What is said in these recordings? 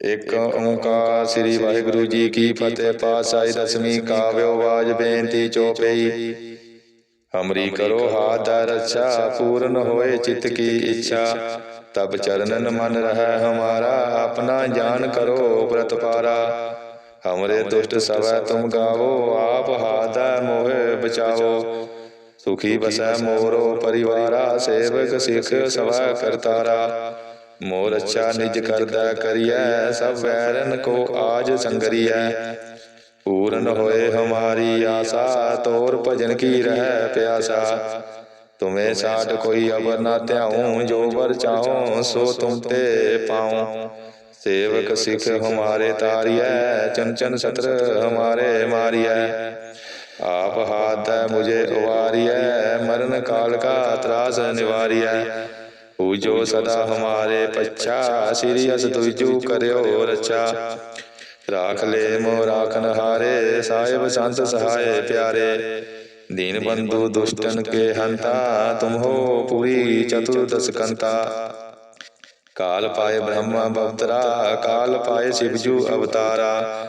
ਇਕ ਓੰਕਾਰ ਸ੍ਰੀ ਵਾਹਿਗੁਰੂ ਜੀ ਕੀ ਫਤਿਹ, ਪਾਤਸ਼ਾਹੀ ਦਸਵੀਂ ਕਾਵਿਓ ਵਾਜ ਬੇਨਤੀ ਚੋਪਈ। ਹਮਰੀ ਕਰੋ ਹਾਥ ਦਾ ਰੱਛਾ, ਪੂਰਨ ਹੋਏ ਚਿਤ ਕੀ ਇੱਛਾ। ਤਬ ਚਰਨਨ ਮਨ ਰਹਿ ਹਮਾਰਾ, ਆਪਣਾ ਜਾਨ ਕਰੋ ਪ੍ਰਤਪਾਰਾ ਹਮਰੇ ਦੁਸ਼ਟ ਸਵੈ ਤੁਮ ਗਾਵੋ, ਆਪ ਹਾਦਾ ਮੋਹਿ ਬਚਾਵੋ। ਸੁਖੀ ਬਸੈ ਮੋਰੋ ਪਰਿਵਾਰਾ, ਸੇਵਕ ਸਿਖ ਸਵਾ ਕਰਤਾਰਾ। ਮੋਰ ਅੱਛਾ ਨਿਜ ਕਰਦਾ ਕਰੀਐ, ਸਭ ਵੈਰਨ ਕੋ ਆਜ ਸੰਗਰੀਐ। ਪੂਰਨ ਹੋਏ ਹਮਾਰੀ ਆਸਾ, ਤੋਰ ਭਜਨ ਕੀ ਰਹਿ ਪਿਆਸਾ। ਤੁਮੇ ਸਾਡ ਕੋਈ ਅਵਰ ਨਾ ਧਿਆਉ, ਜੋ ਵਰ ਚਾਹੋ ਸੋ ਤੁਮ ਤੇ ਪਾਉ। ਸੇਵਕ ਸਿਖ ਹਮਾਰੇ ਤਾਰੀਐ ਚਨ ਸਤਰ ਹਮਾਰੇ ਮਾਰੀਐ। ਆਪ ਹਾਥ ਮੁਝੇ ਉਵਾਰੀਐ, ਮਰਨ ਕਾਲ ਕਾ ਤਰਾਸ ਨਿਵਾਰੀਐ। ਪੂਜੋ ਸਦਾ ਹਮਾਰੇ ਪੱਛਾ ਸ੍ਰੀ ਅਸ ਤੁਜੂ ਕਰਿਓ ਰਚਾ। ਰਾਖ ਲੈ ਮੋ ਰਾਖਨ ਹਾਰੇ ਸਾਹਿਬ ਸੰਤ ਸਹਾਏ ਪਿਆਰੇ। ਦੀਨ ਬੰਧੂ ਦੁਸ਼ਟਨ ਕੇ ਹੰਤਾ ਤੁਮ ਹੋ ਪੂਰੀ ਚਤੁਰਦਸ ਕੰਤਾ। ਕਾਲ ਪਾਏ ਬ੍ਰਹਮਾ ਬਵਤਰਾ ਕਾਲ ਪਾਏ ਸਿਵਜੂ ਅਵਤਾਰਾ।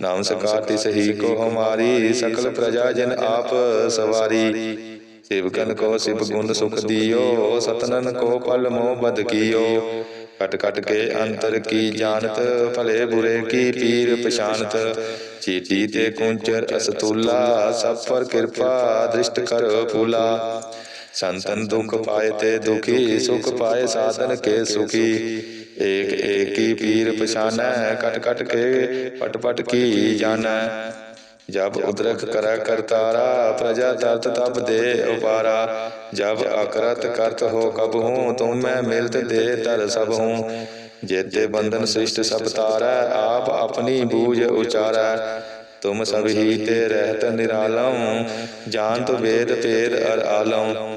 ਹਮਾਰਾ ਨਮਸਕਾਰ ਤਿਸ ਹੀ ਕੋ ਹਮਾਰੀ ਸਕਲ ਪ੍ਰਜਾ ਜਨ ਆਪ ਸਵਾਰੀ। ਸੇਵਕਨ ਕੋ ਸਿਵ ਗੁਣ ਸੁਖ ਦਿਓ ਸਤਨਨ ਕੋ ਪਲ ਮੋਹ ਬਦ ਕੀਓ। ਕਟ ਕਟ ਕੇ ਅੰਤਰ ਕੀ ਜਾਣਤ ਭਲੇ ਬੁਰੇ ਕੀ ਪੀਰ ਪਛਾਨਤ ਚੀਟੀ ਤੇ ਕੁੰਚਰ ਅਸਤੂਲਾ ਸਭ ਪਰ ਕਿਰਪਾ ਦ੍ਰਿਸ਼ਟ ਕਰ ਫੂਲਾ ਸੰਤਨ ਦੁਖ ਪਾਏ ਤੇ ਦੁਖੀ ਸੁਖ ਪਾਏ ਸਾਧਨ ਕੇ ਸੁਖੀ। ਏਕ ਏਕੀ ਪੀਰ ਪਛਾਨੈ, ਕਟ ਕਟ ਕੇ ਪਟ ਪਟ ਕੀ ਜਾਣੈ। ਜਬ ਉਦਰਕ ਕਰੈ ਕਰਤਾਰਾ ਪ੍ਰਜਾ ਤਰਤ ਤਬ ਦੇ ਉਪਾਰਾ। ਜਬ ਅਕਰਤ ਕਰਤ ਹੋ ਕਬ ਹੂੰ ਤੁਮ ਮੈਂ ਮਿਲਤ ਦੇ ਤਰ ਸਭ ਹੂੰ। ਜੇਤੇ ਬੰਧਨ ਸ੍ਰਿਸ਼ਟ ਸਭ ਤਾਰੈ, ਆਪ ਆਪਣੀ ਬੂਝ ਉਚਾਰੈ। ਤੁਮ ਸਭ ਹੀ ਤੇ ਰਹਿਤ ਨਿਰਾਲਮ ਜਾਣਤ ਵੇਦ ਭੇਦ ਅਰ ਆਲਮ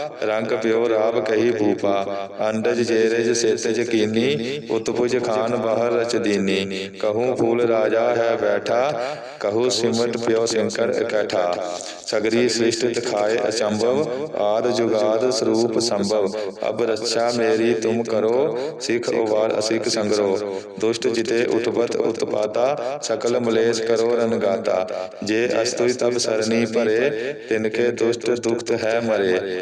ਰੰਗ ਪਿਓ ਰਾਬ ਕਹੀ ਭੂਪਾ, ਅੰਡਜ ਜੇਰਜ ਸੇਤਜ ਕੀਨੀ, ਉਤਪੁਜ ਖਾਨ ਬਾਹਰ ਰਚ ਦੀਨੀ। ਕਹੂੰ ਫੂਲ ਰਾਜਾ ਹੈ ਬੈਠਾ, ਕਹੂੰ ਸਿਮਟ ਪਿਓ ਸ਼ੰਕਰ ਇਕੱਠਾ। ਸਗਰੀ ਸ੍ਰਿਸ਼ਟ ਦਿਖਾਏ ਅਚੰਭਵ, ਆਦ ਜੁਗਾਦ ਸਰੂਪ ਸੰਭਵ। ਅਬ ਰੱਛਾ ਮੇਰੀ ਤੁਮ ਕਰੋ, ਸਿਖ ਉਵਾਰ ਅਸਿਕ ਸੰਗਰੋ। ਦੁਸ਼ਟ ਜਿਤੇ ਉਤਪਤ ਉਤਪਾਤਾ, ਸਕਲ ਮਲੇਸ਼ ਕਰੋ ਰਨਗਾਤਾ ਜੇ ਅਸਤੁਈ ਤਬ ਸਰਨੀ ਭਰੇ ਤਿਨਕੇ ਦੁਸ਼ਟ ਦੁਖਤ ਹੈ ਮਰੇ।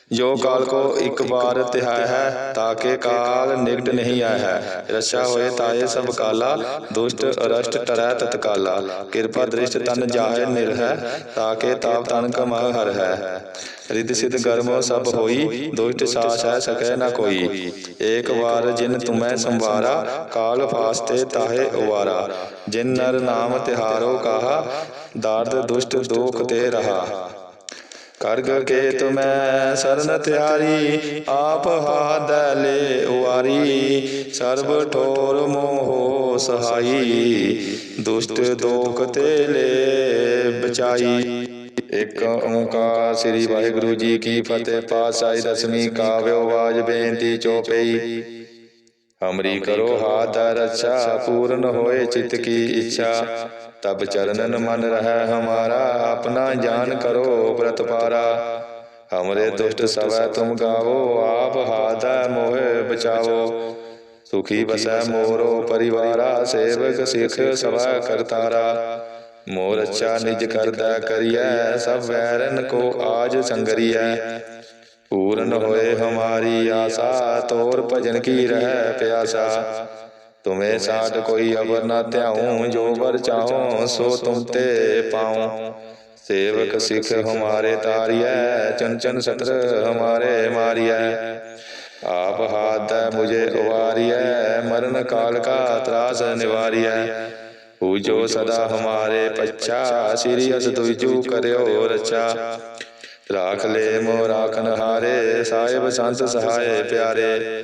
ਜੋ ਕਾਲ ਕੋ ਇੱਕ ਬਾਰ ਤਿਹਾਇ ਹੈ ਤਾਕੇ ਕਾਲ ਨਿਕਟ ਨਹੀਂ ਆਇਆ ਹੈ। ਰਛਾ ਹੋਏ ਤਾਏ ਸਭ ਕਾਲਾ ਦੁਸ਼ਟ ਅਰਸ਼ਟ ਟਰੈ ਤਤਕਾਲਾ ਕਿਰਪਾ ਦ੍ਰਿਸ਼ਟ ਤਨ ਜਾਹੇ ਨਿਰ ਹੈ ਤਾਕੇ ਤਾਪ ਤਨ ਕਮਾ ਹਰ ਹੈ। ਰਿਦ ਸਿਧ ਗਰਮੋ ਸਭ ਹੋਈ ਦੁਸ਼ਟ ਸਾਸ ਹੈ ਸਕੈ ਨ ਕੋਈ। ਏਕ ਵਾਰ ਜਿਨ ਤੁਮੈ ਸੰਵਾਰਾ ਕਾਲ ਫਾਸਤੇ ਤਾਹੇ ਉਵਾਰਾ। ਜਿਨ ਨਰ ਨਾਮ ਤਿਹਾਰੋ ਕਾਹਾ ਦਰਦ ਦੁਸ਼ਟ ਦੋਖ ਤੇ ਰਹਾ। ਕਰਗ ਕੇ ਤੁਮੈ ਸਰਨ ਤਿਆਰੀ, ਆਪ ਹਾਦ ਲੈ ਉਵਾਰੀ। ਸਰਬ ਠੋਰ ਮੋਹ ਸਹਾਈ, ਦੁਸ਼ਟ ਦੋਖ ਤੇ ਲੈ ਬਚਾਈ। ਇੱਕ ਓੰਕਾਰ ਸ੍ਰੀ ਵਾਹਿਗੁਰੂ ਜੀ ਕੀ ਫਤਿਹ, ਪਾਤਸ਼ਾਹੀ ਦਸਵੀਂ ਕਾਵਿਓ ਵਾਜ ਬੇਨਤੀ ਚੋਪਈ ਹਮਰੀ ਕਰੋ ਹਾਥ ਦਾ ਪੂਰਨ ਹੋਏ ਚਿਤ ਕੀ ਇੱਛਾ। ਤਬ ਚਰਨਨ ਮਨ ਰਹਿ ਹਮਾਰਾ, ਆਪਣਾ ਜਾਨ ਕਰੋ ਪ੍ਰਤਪਾਰਾ ਹਮਰੇ ਦੁਸ਼ਟ ਸਵੈ ਤੁਮ ਗਾਵੋ, ਆਪ ਹਾਦਾ ਮੋਹਿ ਬਚਾਵੋ। ਸੁਖੀ ਬਸੈ ਮੋਰੋ ਪਰਿਵਾਰਾ, ਸੇਵਕ ਸਿਖ ਸਵਾ ਕਰਤਾਰਾ। ਮੋਰ ਅੱਛਾ ਨਿਜ ਕਰਦਾ ਕਰੀਐ, ਸਭ ਵੈਰਨ ਕੋ ਆਜ ਸੰਗਰੀਐ। ਪੂਰਨ ਹੋਏ ਹਮਾਰੀ ਆਸਾ, ਤੋਰ ਭਜਨ ਕੀ ਰਹਿ ਪਿਆਸਾ। ਤੁਮੇ ਸਾਡ ਕੋਈ ਅਵਰ ਨਾ ਧਿਆਉ ਜੋ ਵਰ ਚਾਹੋ ਸੋ ਤੁਮ ਤੇ ਪਾਉ। ਸੇਵਕ ਸਿੱਖ ਹਮਾਰੇ ਤਾਰਿਐ ਚੰਚਨ ਸਤਰ ਹਮਾਰੇ ਮਾਰਿਐ। ਆਪ ਹਾਥ ਮੁਝੇ ਉਵਾਰਿਐ ਮਰਨ ਕਾਲ ਕਾ ਤਰਾਸ ਨਿਵਾਰਿਐ। ਪੂਜੋ ਸਦਾ ਹਮਾਰੇ ਪੱਛਾ ਸ੍ਰੀ ਅਸ ਤੁਜੂ ਕਰਿਓ ਰਚਾ ਰਾਖ ਲੈ ਮੋ ਰਾਖਨ ਹਾਰੇ ਸਾਹਿਬ ਸੰਤ ਸਹਾਏ ਪਿਆਰੇ।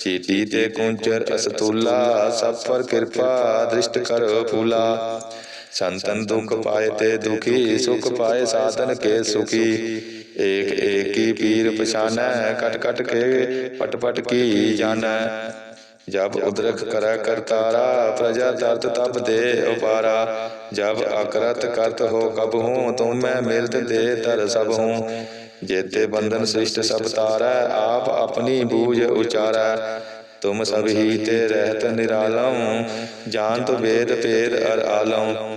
ਚੀਤੀ ਤੇ ਕੁੰਚਰ ਅਸਤੂਲਾ ਸਭ ਪਰ ਕਿਰਪਾ, ਦ੍ਰਿਸ਼ਟ ਕਰ ਫੂਲਾ। ਸੰਤਨ ਦੁਖ ਪਾਏ ਤੇ ਦੁਖੀ, ਸੁਖ ਪਾਏ ਸਾਧਨ ਕੇ ਸੁਖੀ। ਏਕ ਏਕੀ ਪੀਰ ਪਛਾਨੈ, ਕਟ ਕਟ ਕੇ ਪਟ ਪਟ ਕੀ ਜਾਣੈ। ਜਬ ਉਦਰਖ ਕਰੈ ਕਰਤਾਰਾ, ਪ੍ਰਜਾ ਦਰਤ ਤਪ ਦੇ ਉਪਾਰਾ। ਜਬ ਅਕਰਤ ਕਰਤ ਹੋ ਕਬ ਹੂੰ ਤੁਮ ਮੈਂ ਮਿਲਤ ਦੇ ਤਰ ਸਭ ਹੂੰ। ਜੇਤੇ ਬੰਧਨ ਸ੍ਰਿਸ਼ਟ ਸਭ ਤਾਰੈ, ਆਪ ਆਪਣੀ ਬੂਝ ਉਚਾਰੈ। ਤੁਮ ਸਭ ਹੀ ਤੇ ਰਹਿਤ ਨਿਰਾਲਮ ਜਾਨ ਤੋ ਵੇਦ ਭੇਦ ਅਰ ਆਲਮ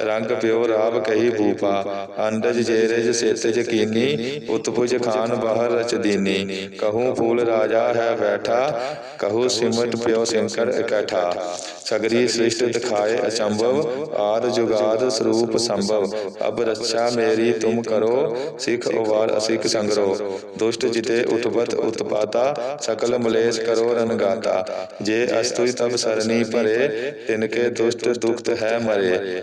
ਰੰਗ ਪਿਓ ਰਾਵ ਕਹੀ ਭੂਪਾ, ਅੰਡਜ ਜੇਰਜ ਸੇਤਜ ਕੀਨੀ ਉਤਪੁਜ ਖਾਨ ਬਾਹਰ ਰਚ ਦੀਨੀ। ਫੂਲ ਰਾਜਾ ਹੈ ਬੈਠਾ, ਕਹੂੰ ਸਿਮਟ ਪਿਓ ਸਿੰਕਰ ਇਕੱਠਾ। ਸਗਰੀ ਸ੍ਰਿਸ਼ਟ ਦਿਖਾਏ ਅਚੰਭਵ, ਆਦ ਜੁਗਾਦ ਸਰੂਪ ਸੰਭਵ। ਅਬ ਰੱਛਾ ਮੇਰੀ ਤੁਮ ਕਰੋ, ਸਿੱਖ ਉਵਾਰ ਅਸਿੱਖ ਸੰਗਰੋ। ਦੁਸ਼ਟ ਜਿਤੇ ਉਤਪਤ ਉਤਪਾਤਾ, ਸਕਲ ਮਲੇਸ਼ ਕਰੋ ਰਨਗਾਤਾ ਜੇ ਅਸਤੁਈ ਤਬ ਸਰਨੀ ਭਰੇ ਤਿਨਕੇ ਦੁਸ਼ਟ ਦੁਖਤ ਹੈ ਮਰੇ।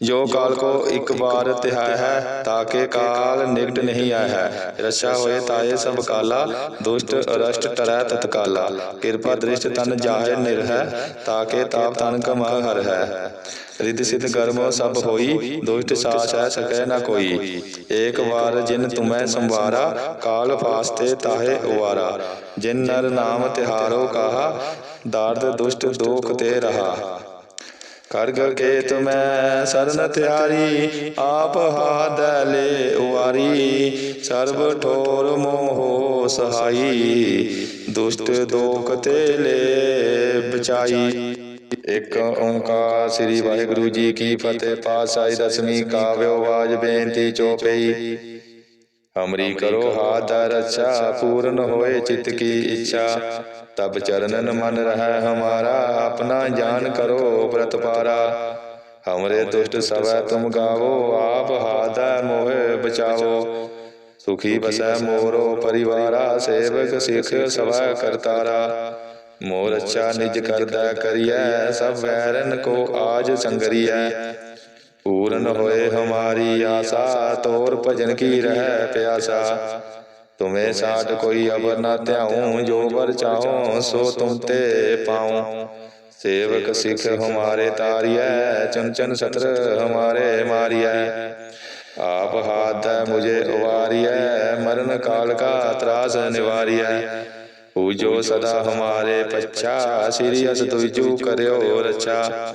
ਜੋ ਕਾਲ ਕੋ ਇੱਕ ਬਾਰ ਤਿਹਾਇ ਹੈ ਤਾਕੇ ਕਾਲ ਨਿਕਟ ਨਹੀਂ ਆਇਆ ਹੈ। ਰਛਾ ਹੋਏ ਤਾਏ ਸਭ ਕਾਲਾ ਦੁਸ਼ਟ ਅਰਸ਼ਟ ਟਰੈ ਤਤਕਾਲਾ ਕਿਰਪਾ ਦ੍ਰਿਸ਼ਟ ਤਨ ਜਾਹੇ ਨਿਰਹੈ ਤਾਕੇ ਤਾਪ ਤਨ ਕਮਾ ਹਰ ਹੈ ਰਿੱਧ ਸਿਧ ਕਰਮ ਸਭ ਹੋਈ ਦੁਸ਼ਟ ਸਾਚ ਹੈ ਸਕੈ ਨਾ ਕੋਈ। ਏਕ ਵਾਰ ਜਿਨ ਤੁਮੈ ਸੰਵਾਰਾ ਕਾਲ ਫਾਸਤੇ ਤਾਹੇ ਉਵਾਰਾ। ਜਿਨ ਨਰ ਨਾਮ ਤਿਹਾਰੋ ਕਾਹਾ ਦਾਰਦ ਦੁਸ਼ਟ ਦੋਖ ਤੇ ਰਹਾ। ਕਰਗ ਕੇ ਤੁਮੈ ਸਰਨ ਤਿਆਰੀ, ਆਪ ਹਾਦ ਲੈ ਉਵਾਰੀ ਸਰਬ ਠੋਰ ਮੋਹ ਸਹਾਈ, ਦੁਸ਼ਟ ਦੋਖ ਤੇ ਲੈ ਬਚਾਈ। ਇੱਕ ਓੰਕਾਰ ਸ੍ਰੀ ਵਾਹਿਗੁਰੂ ਜੀ ਕੀ ਫਤਿਹ, ਪਾਤਸ਼ਾਹੀ ਦਸਵੀਂ ਕਾਵਿਓ ਬਾਜ ਬੇਨਤੀ ਚੋਪਈ। ਹਮਰੀ ਕਰੋ ਦਾ ਰੱਛਾ ਪੂਰਨ ਹੋਏ ਚਿਤ ਕੀ ਇੱਛਾ। ਤਬ ਚਰਨਨ ਮਨ ਰਹਿ ਹਮਾਰਾ ਆਪਣਾ ਜਾਨ ਕਰੋ ਪ੍ਰਤ ਪਾਰਾ ਹਮਰੇ ਦੁਸ਼ਟ ਸਵੈ ਤੁਮ ਗਾਵੋ ਆਪ ਹਾਥ ਮੋਹਿ ਬਚਾਵੋ। ਸੁਖੀ ਬਸੈ ਮੋਰੋ ਪਰਿਵਾਰਾ ਸੇਵਕ ਸਿੱਖ ਸਵੈ ਕਰਤਾਰਾ। ਮੋਰ ਅੱਛਾ ਨਿਜ ਕਰਦਾ ਕਰੀਐ ਸਭ ਵੈਰਨ ਕੋ ਆਜ ਸੰਗਰੀਐ। ਪੂਰਨ ਹੋਏ ਹਮਾਰੀ ਆਸਾ ਤੋਰ ਭਜਨ ਕੀ ਰਹਿ ਪਿਆਸਾ। ਤੁਮੇ ਸਾਡ ਕੋਈ ਅਵਰ ਨਾ ਧਿਆਉ ਜੋ ਵਰ ਚਾਹੋ ਸੋ ਤੁਮ ਤੇ ਪਾਉ। ਸੇਵਕ ਸਿੱਖ ਹਮਾਰੇ ਤਾਰਿਐ ਚੰਚਨ ਸਤਰ ਹਮਾਰੇ ਮਾਰਿਐ। ਆਪ ਹਾਥ ਮੁਝੇ ਉਵਾਰਿਐ ਮਰਨ ਕਾਲ ਕਾ ਤਰਾਸ ਨਿਵਾਰਿਐ। ਪੂਜੋ ਸਦਾ ਹਮਾਰੇ ਪੱਛਾ ਸ੍ਰੀ ਅਸ ਤੁਜੂ ਕਰਿਓ ਰਚਾ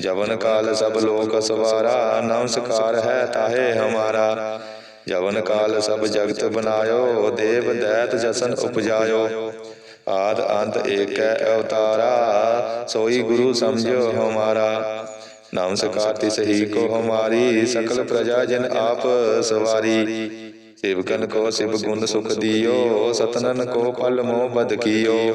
ਜਵਨ ਕਾਲ ਸਭ ਲੋਕ ਸਵਾਰਾ, ਨਮਸਕਾਰ ਹੈ ਤਾਹੇ ਹਮਾਰਾ। ਜਵਨ ਕਾਲ ਸਭ ਜਗਤ ਬਨਾਇਓ, ਦੇਵ ਦੈਤ ਜਸਨ ਉਪਜਾਇਓ। ਆਦ ਅੰਤ ਏਕੈ ਅਵਤਾਰਾ, ਸੋਈ ਗੁਰੂ ਸਮਝੋ ਹਮਾਰਾ। ਨਮਸਕਾਰ ਤਿਸ ਹੀ ਕੋ ਹਮਾਰੀ, ਸਕਲ ਪ੍ਰਜਾ ਜਨ ਆਪ ਸਵਾਰੀ। ਸੇਵਕਨ ਕੋ ਸਿਵ ਗੁਣ ਸੁਖ ਦਿਓ, ਸਤਨਨ ਕੋ ਪਲ ਮੋਹ ਬਦ ਕੀਓ।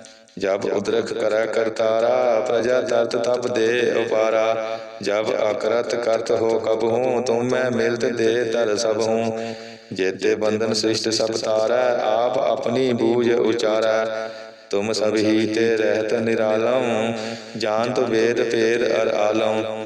ਜਬ ਉਦਰਖ ਕਰਾ ਕਰਤਾਰਾ ਪ੍ਰਜਾ ਤਰਤ ਤਪ ਦੇ ਉਪਾਰਾ। ਜਬ ਅਕਰਤ ਕਰਤ ਹੋ ਕਬਹੂ ਤੂੰ ਮੈਂ ਮਿਲਤ ਦੇ ਤਰ ਸਭ ਹੂੰ। ਜੇਤੇ ਬੰਧਨ ਸ੍ਰਿਸ਼ਟ ਸਭ ਤਾਰੈ ਆਪ ਆਪਣੀ ਬੂਝ ਉਚਾਰੈ। ਤੁਮ ਸਭ ਹੀ ਤੇ ਰਹਿਤ ਨਿਰਾਲਮ। ਜਾਨ ਤੋ ਵੇਦ ਭੇਦ ਅਰ ਆਲਮ।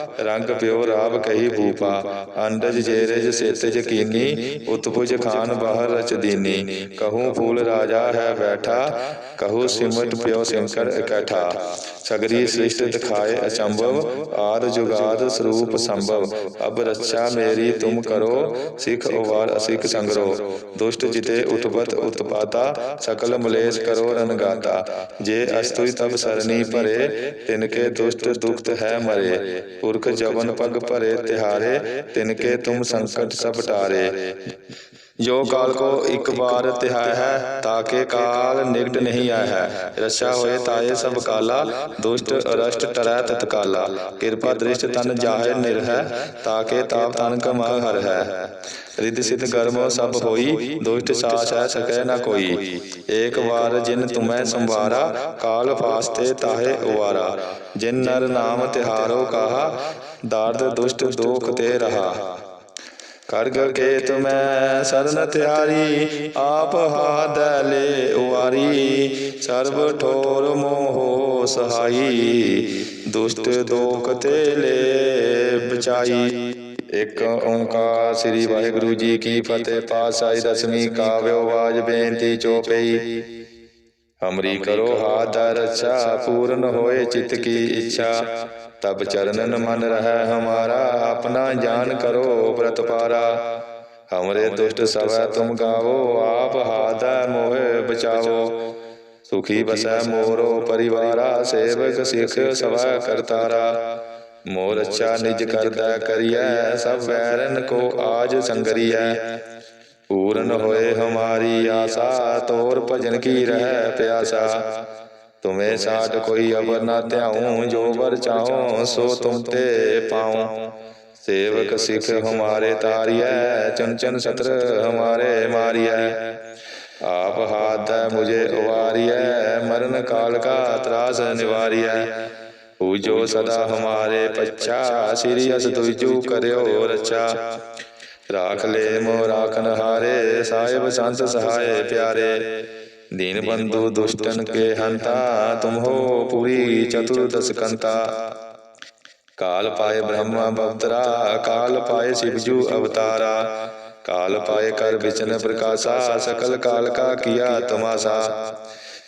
ਰੰਗ ਪਿਓ ਰਾਵ ਕਹੀ ਭੂਪਾ, ਅੰਡਜ ਜੇਰਜ ਸੇਤਜ ਕੀਨੀ, ਉਤਪੁਜ ਖਾਨ ਬਾਹਰ ਰਚ ਕਹੂੰ ਫੂਲ ਰਾਜਾ ਹੈ ਬੈਠਾ, ਕਹੂੰ ਸਿਮਟ ਪਿਓ ਸਿੰਕਰ ਇਕੱਠਾ। ਸਗਰੀ ਸ੍ਰਿਸ਼ਟ ਦਿਖਾਏ ਅਚੰਭਵ, ਆਦ ਜੁਗਾਦ ਸਰੂਪ ਸੰਭਵ। ਅਬ ਰੱਛਾ ਮੇਰੀ ਤੁਮ ਕਰੋ, ਸਿੱਖ ਉਵਾਰ ਅਸਿੱਖ ਸੰਗਰੋ। ਦੁਸ਼ਟ ਜਿਤੇ ਉਤਪਤ ਉਤਪਾਤਾ, ਸਕਲ ਮਲੇਸ਼ ਕਰੋ ਰਨਗਾਤਾ ਜੇ ਅਸਤੁਈ ਤਬ ਸਰਨੀ ਭਰੇ ਤਿਨਕੇ ਦੁਸ਼ਟ ਦੁਖਤ ਹੈ ਮਰੇ। ਪੁਰਖ ਜਵਨ ਪਗ ਭਰੇ ਤਿਹਾਰੇ ਤਿਨਕੇ ਤੁਮ ਸੰਕਟ ਸਭ ਟਾਰੇ। ਜੋ ਕਾਲ ਕੋ ਇੱਕ ਵਾਰ ਤਿਹਾਇ ਹੈ ਤਾਕੇ ਕਾਲ ਨਿਕਟ ਨਹੀਂ ਆਇਆ ਹੈ। ਰਛਾ ਹੋਏ ਤਾਏ ਸਭ ਕਾਲਾ ਦੁਸ਼ਟ ਅਰਸ਼ਟ ਟਰੈ ਤਤਕਾਲਾ। ਕਿਰਪਾ ਦ੍ਰਿਸ਼ਟ ਤਨ ਜਾਹੇ ਨਿਰਹਿ ਤਾਕੇ ਤਾਪ ਤਨ ਕਮਾ ਹਰ ਹੈ। ਰਿੱਧ ਸਿਧ ਗਰਮੋ ਸਭ ਹੋਈ ਦੁਸ਼ਟ ਸਾਸ ਹੈ ਸਕੈ ਨਾ ਕੋਈ। ਏਕ ਵਾਰ ਜਿਨ ਤੁਮੈ ਸੰਵਾਰਾ ਕਾਲ ਫਾਸਤੇ ਤਾਹੇ ਉਵਾਰਾ। ਜਿਨ ਨਰ ਨਾਮ ਤਿਹਾਰੋ ਕਾਹਾ ਦਾਰਦ ਦੁਸ਼ਟ ਦੋਖ ਤੇ ਰਹਾ। ਕਰਗ ਕੇ ਤੁਮੈ ਸਰਨ ਤਿਆਰੀ ਆਪ ਹਾਦ ਲੈ ਉਵਾਰੀ। ਸਰਬ ਠੋਰ ਮੋਹ ਸਹਾਈ। ਦੁਸ਼ਟ ਦੋਖ ਤੇ ਲੈ ਬਚਾਈ। ਇੱਕ ਓੰਕਾਰ ਸ੍ਰੀ ਵਾਹਿਗੁਰੂ ਜੀ ਕੀ ਫਤਿਹ, ਪਾਤਸ਼ਾਹੀ ਦਸਵੀਂ ਕਾਵਿਓ ਆਵਾਜ਼ ਬੇਨਤੀ ਚੋਪਈ। ਹਮਰੀ ਕਰੋ ਹਾਥ ਦਾ ਰੱਛਾ, ਪੂਰਨ ਹੋਏ ਚਿਤ ਕੀ ਇੱਛਾ। ਤਬ ਚਰਨਨ ਮਨ ਰਹਿ ਹਮਾਰਾ, ਆਪਣਾ ਜਾਨ ਕਰੋ ਪ੍ਰਤਪਾਰਾ ਹਮਰੇ ਦੁਸ਼ਟ ਸਵੈ ਤੁਮ ਗਾਵੋ, ਆਪ ਹਾਦਾ ਮੋਹਿ ਬਚਾਵੋ। ਸੁਖੀ ਬਸੈ ਮੋਰੋ ਪਰਿਵਾਰਾ, ਸੇਵਕ ਸਿੱਖ ਸਵੈ ਕਰਤਾਰਾ। ਮੋਰ ਅੱਛਾ ਨਿਜ ਕਰਦਾ ਕਰੀਐ, ਸਭ ਵੈਰਨ ਕੋ ਆਜ ਸੰਗਰੀਐ। ਪੂਰਨ ਹੋਏ ਹਮਾਰੀ ਆਸਾ, ਤੋਰ ਭਜਨ ਕੀ ਰਹਿ ਪਿਆਸਾ। ਤੁਮੇ ਸਾਡ ਕੋਈ ਅਵਰ ਨਾ ਧਿਆਉ, ਜੋ ਵਰ ਚਾਹੋ, ਸੋ ਤੁਮ ਤੇ ਪਾਉ। ਸੇਵਕ ਸਿੱਖ ਹਮਾਰੇ ਤਾਰੀਐ ਚਨ ਸਤਰ ਹਮਾਰੇ ਮਾਰੀਐ। ਆਪ ਹਾਥ ਹੈ ਮੁਝੇ ਉਵਾਰੀਐ, ਮਰਨ ਕਾਲ ਕਾ ਤਰਾਸ ਨਿਵਾਰੀਐ। पूजो सदा हमारे पच्छा श्री अस तुजू रचा। राख ले मो हारे साहेब संत सहाय प्यारे। दीन बंधु दुष्टन के हंता तुम हो पूरी चतुर्दश काल पाए ब्रह्मा बवतरा काल पाए शिवजू अवतारा। काल पाए कर बिचन प्रकाशा सकल काल का किया तमाशा।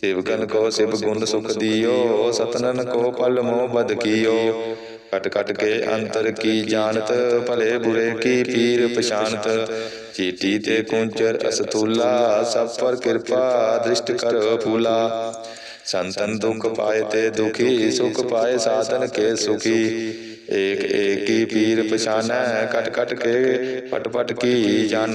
सेवकन को सिव गुण सुख दियो, सतनन को पल मोह बद कियो। कट कट के अंतर की जानत भले बुरे की पीर पशानत चीटी ते कुंचर असतुला, सब पर कृपा दृष्ट कर फूला। संतन दुख पाए ते दुखी, सुख पाए साधन के सुखी। एक एक की पीर पछान कट कट के पट पट की जान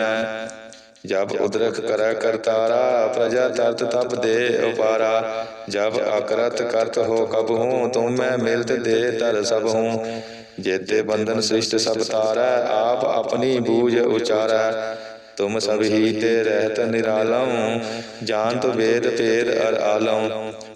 ਜਬ ਉਦਰਖ ਕਰੈ ਕਰਤਾਰਾ, ਪ੍ਰਜਾ ਤਰਤ ਤਪ ਦੇ ਉਪਾਰਾ। ਜਬ ਅਕਰਤ ਕਰਤ ਹੋ ਕਬ ਹੂੰ ਤੁਮ ਮੈਂ ਮਿਲਤ ਦੇ ਤਰ ਸਭ ਹੂੰ। ਜੇਤੇ ਬੰਧਨ ਸ੍ਰਿਸ਼ਟ ਸਭ ਤਾਰੈ, ਆਪ ਆਪਣੀ ਬੂਝ ਉਚਾਰੈ। ਤੁਮ ਸਭ ਹੀ ਤੇ ਰਹਿਤ ਨਿਰਾਲਮ ਜਾਣਤ ਵੇਦ ਭੇਦ ਅਰ ਆਲਮ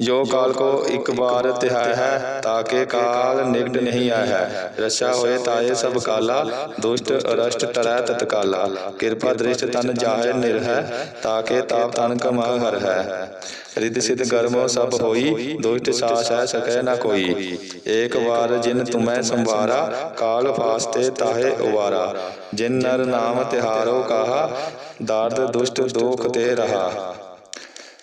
ਜੋ ਕਾਲ ਕੋ ਇੱਕ ਵਾਰ ਤਿਹਾਇ ਹੈ ਤਾਕੇ ਕਾਲ ਨਿਕਟ ਨਹੀਂ ਆਇਆ ਹੈ। ਰਛਾ ਹੋਏ ਤਾਏ ਸਭ ਕਾਲਾ, ਦੁਸ਼ਟ ਅਰਸ਼ਟ ਟਰੈ ਤਤਕਾਲਾ। ਕਿਰਪਾ ਦ੍ਰਿਸ਼ਟ ਤਨ ਜਾਹੇ ਨਿਰਹੈ ਤਾਕੇ ਤਾਪ ਤਨ ਕਮਾ ਹਰ ਹੈ। ਰਿੱਧ ਸਿਧ ਗਰਮੋ ਸਭ ਹੋਈ, ਦੁਸ਼ਟ ਸਾਸ ਹੈ ਸਕੈ ਨਾ ਕੋਈ। ਏਕ ਵਾਰ ਜਿਨ ਤੁਮੈ ਸੰਵਾਰਾ, ਕਾਲ ਫਾਸਤੇ ਤਾਹੇ ਉਵਾਰਾ। ਜਿਨ ਨਰ ਨਾਮ ਤਿਹਾਰੋ ਕਾਹਾ, ਦਰਦ ਦੁਸ਼ਟ ਦੋਖ ਤੇ ਰਹਾ।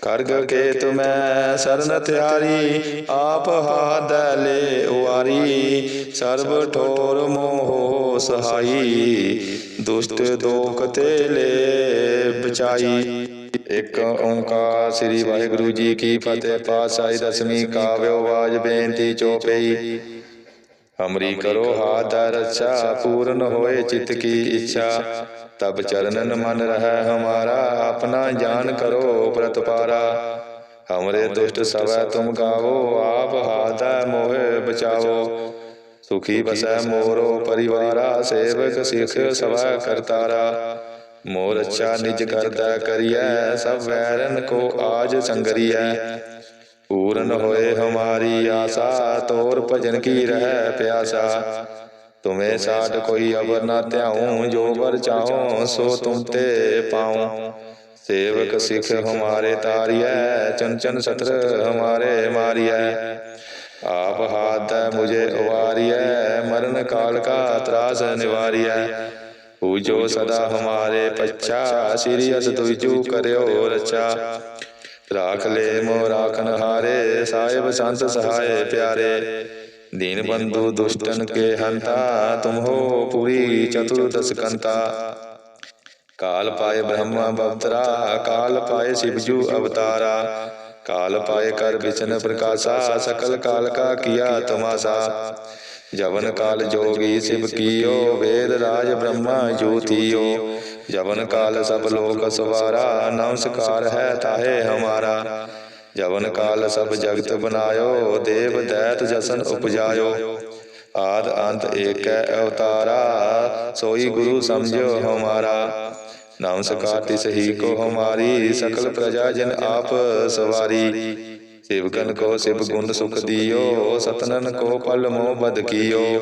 ਕਰਗ ਕੇ ਤੁਮੈ ਸਰਨ ਤਿਆਰੀ, ਆਪ ਹਾਦ ਲੈ ਉਵਾਰੀ ਸਰਬ ਠੋਰ ਮੋਹ ਸਹਾਈ, ਦੁਸ਼ਟ ਦੋਖ ਤੇ ਲੈ ਬਚਾਈ। ਇੱਕ ਓੰਕਾਰ ਸ੍ਰੀ ਵਾਹਿਗੁਰੂ ਜੀ ਕੀ ਫਤਿਹ, ਪਾਤਸ਼ਾਹੀ ਦਸਵੀਂ ਕਾਵਿਓ ਬਾਜ ਬੇਨਤੀ ਚੋਪਈ ਹਮਰੀ ਕਰੋ ਦਾ ਰੱਛਾ ਪੂਰਨ ਹੋਏ ਚਿਤ ਕੀ ਇੱਛਾ। ਤਬ ਚਰਨਨ ਮਨ ਰਹਿ ਹਮਾਰਾ ਆਪਣਾ ਜਾਨ ਕਰੋ ਪ੍ਰਤਪਾਰਾ। ਹਮਰੇ ਦੁਸ਼ਟ ਸਵੈ ਤੁਮ ਗਾਵੋ ਆਪ ਹਾਥ ਮੋਹਿ ਬਚਾਵੋ। ਸੁਖੀ ਬਸੈ ਮੋਰੋ ਪਰਿਵਾਰਾ ਸੇਵਕ ਸਿਖ ਸਵੈ ਕਰਤਾਰਾ। ਮੋਰ ਅੱਛਾ ਨਿਜ ਕਰਦਾ ਕਰੀਐ ਸਭ ਵੈਰਨ ਕੋ ਆਜ ਸੰਗਰੀਐ। ਪੂਰਨ ਹੋਏ ਹਮਾਰੀ ਆਸਾ ਤੋਰ ਭਜਨ ਕੀ ਰਹਿ ਪਿਆਸਾ। ਤੁਮੇ ਸਾਡ ਕੋਈ ਅਵਰ ਨਾ ਧਿਆਉ ਜੋ ਵਰ ਚਾਹੋ ਸੋ ਤੁਮ ਤੇ ਪਾਉ। ਸੇਵਕ ਸਿਖ ਹਮਾਰੇ ਤਾਰੀਐ ਚੰਚਨ ਸਤਰ ਹਮਾਰੇ ਮਾਰੀਐ। ਆਪ ਹਾਥ ਮੁਝੇ ਉਵਾਰੀਐ ਮਰਨ ਕਾਲ ਕਾ ਤਰਾਸ ਨਿਵਾਰੀਐ। ਪੂਜੋ ਸਦਾ ਹਮਾਰੇ ਪੱਛਾ ਸ੍ਰੀ ਅਸ ਤੁਜੂ ਕਰਿਓ ਰਚਾ। ਰਾਖ ਲੈ ਮੋ ਰਾਖਨ ਹਾਰੇ ਸਾਹਿਬ ਸੰਤ ਸਹਾਏ ਪਿਆਰੇ ਦੀਨ ਬੰਧੂ ਦੁਸ਼ਟਨ ਕੇ ਹੰਤਾ ਤੁਮ ਹੋ ਪੂਰੀ ਚਤੁਰਦਸ ਕੰਤਾ ਕਾਲ ਪਾਏ ਬ੍ਰਹਮਾ ਬਵਤਰਾ ਕਾਲ ਪਾਏ ਸਿਵਜੂ ਅਵਤਾਰਾ ਕਾਲ ਪਾਏ ਕਰ ਵਿਚਨ ਪ੍ਰਕਾਸ਼ਾ ਸਕਲ ਕਾਲ ਕਾ ਕੀਆ ਤਮਾਸਾ ਜਵਨ ਕਾਲ ਜੋਗੀ ਸਿਵ ਕੀਓ ਵੇਦ ਰਾਜ ਬ੍ਰਹਮਾ ਜੋਤੀਓ ਜਵਨ ਕਾਲ ਸਭ ਲੋਕ ਸਵਾਰਾ, ਨਮਸਕਾਰ ਹੈ ਤਾਹੇ ਹਮਾਰਾ। ਜਵਨ ਕਾਲ ਸਭ ਜਗਤ ਬਨਾਇਓ, ਦੇਵ ਦੈਤ ਜਸਨ ਉਪਜਾਇਓ। ਆਦ ਅੰਤ ਏਕੈ ਅਵਤਾਰਾ, ਸੋਈ ਗੁਰੂ ਸਮਝੋ ਹਮਾਰਾ। ਨਮਸਕਾਰ ਤਿਸ ਹੀ ਕੋ ਹਮਾਰੀ, ਸਕਲ ਪ੍ਰਜਾ ਜਨ ਆਪ ਸਵਾਰੀ। ਸੇਵਕਨ ਕੋ ਸਿਵ ਗੁਣ ਸੁਖ ਦਿਓ, ਸਤਨਨ ਕੋ ਪਲ ਮੋਹ ਬਦ ਕੀਓ।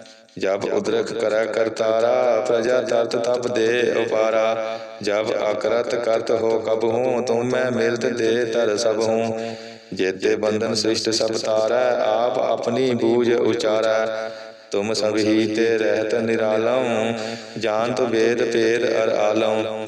ਜਬ ਉਦਰਖ ਕਰੈ ਕਰਤਾਰਾ ਪ੍ਰਜਾ ਤਰਤ ਤਪ ਦੇ ਉਪਾਰਾ। ਜਬ ਅਕਰਤ ਕਰਤ ਹੋ ਕਬ ਹੂੰ ਤੁਮ ਮੈਂ ਮਿਲਤ ਦੇ ਤਰ ਸਭ। ਹੂੰ ਜੇਤੇ ਬੰਧਨ ਸ੍ਰਿਸ਼ਟ ਸਭ ਤਾਰੈ ਆਪ ਆਪਣੀ ਬੂਝ ਉਚਾਰੈ। ਤੁਮ ਸੰਗ ਹੀ ਤੇ ਰਹਿਤ ਨਿਰਾਲਮ। ਜਾਨਤ ਵੇਦ ਪੇਰ ਅਰ ਆਲਮ।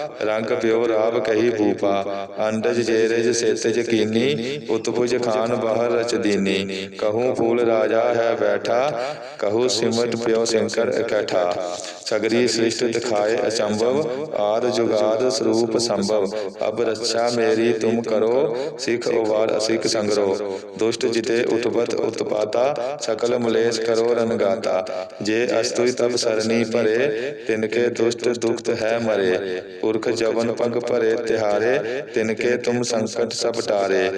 ਰੰਗ ਪਿਓ ਰਾਵ ਕਹੀ ਭੂਪਾ, ਅੰਡਜ ਜੇਰਜ ਸੇਤਜ ਜਕੀਨੀ ਉਤਪੁਜ ਖਾਨ ਬਾਹਰ ਰਚਦੀਨੀ। ਕਹੂੰ ਫੂਲ ਰਾਜਾ ਹੈ ਬੈਠਾ, ਕਹੂੰ ਸਿਮਟ ਪਿਓ ਸ਼ੰਕਰ ਇਕੱਠਾ। ਸਗਰੀ ਸ੍ਰਿਸ਼ਟ ਦਿਖਾਏ ਅਚੰਭਵ ਆਦ ਜੁਗਾਦ ਸਰੂਪ ਸੰਭਵ। ਅਬ ਰੱਛਾ ਮੇਰੀ ਤੁਮ ਕਰੋ ਸਿਖ ਉਵਾਰ ਅਸਿਕ ਸੰਗਰੋ। ਦੁਸ਼ਟ ਜਿਤੇ ਉਤਪਤ ਉਤਪਾਤਾ ਸਕਲ ਮਲੇਸ਼ ਕਰੋ ਰਨਗਾਤਾ ਜੇ ਅਸਤੁਈ ਤਬ ਸਰਨੀ ਭਰੇ ਤਿਨਕੇ ਦੁਸ਼ਟ ਦੁਖਤ ਹੈ ਮਰੇ। ਪੁਰਖ ਜਵਨ ਪਗ ਭਰੇ ਤਿਹਾਰੇ ਤਿਨਕੇ ਤੁਮ ਸੰਕਟ ਸਭ ਟਾਰੇ।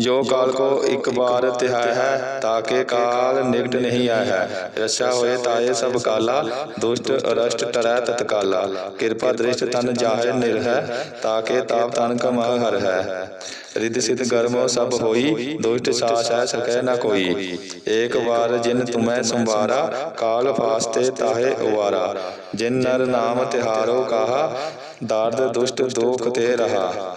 ਜੋ ਕਾਲ ਕੋ ਇੱਕ ਬਾਰ ਤਿਹਾਇ ਹੈ ਤਾਕੇ ਕਾਲ ਨਿਕਟ ਨਹੀਂ ਆਇਆ ਹੈ। ਰਸਾ ਹੋਏ ਤਾਏ ਸਭ ਕਾਲਾ ਦੁਸ਼ਟ ਅਰਸ਼ਟ ਟਰੈ ਤਤਕਾਲਾ। ਕਿਰਪਾ ਦ੍ਰਿਸ਼ਟ ਤਨ ਜਾਹੇ ਨਿਰਹਿ ਤਾਕੇ ਤਾਪ ਤਨ ਕਮਾ ਹਰ ਹੈ ਰਿੱਧ ਸਿਧ ਗਰਮੋ ਸਭ ਹੋਈ ਦੁਸ਼ਟ ਸਾਸ ਹੈ ਸਕੈ ਨ ਕੋਈ। ਏਕ ਵਾਰ ਜਿਨ ਤੁਮੈ ਸੰਵਾਰਾ ਕਾਲ ਫਾਸਤੇ ਤਾਹੇ ਉਵਾਰਾ। ਜਿਨ ਨਰ ਨਾਮ ਤਿਹਾਰੋ ਕਾਹਾ ਦਰਦ ਦੁਸ਼ਟ ਦੋਖ ਤੇ ਰਹਾ।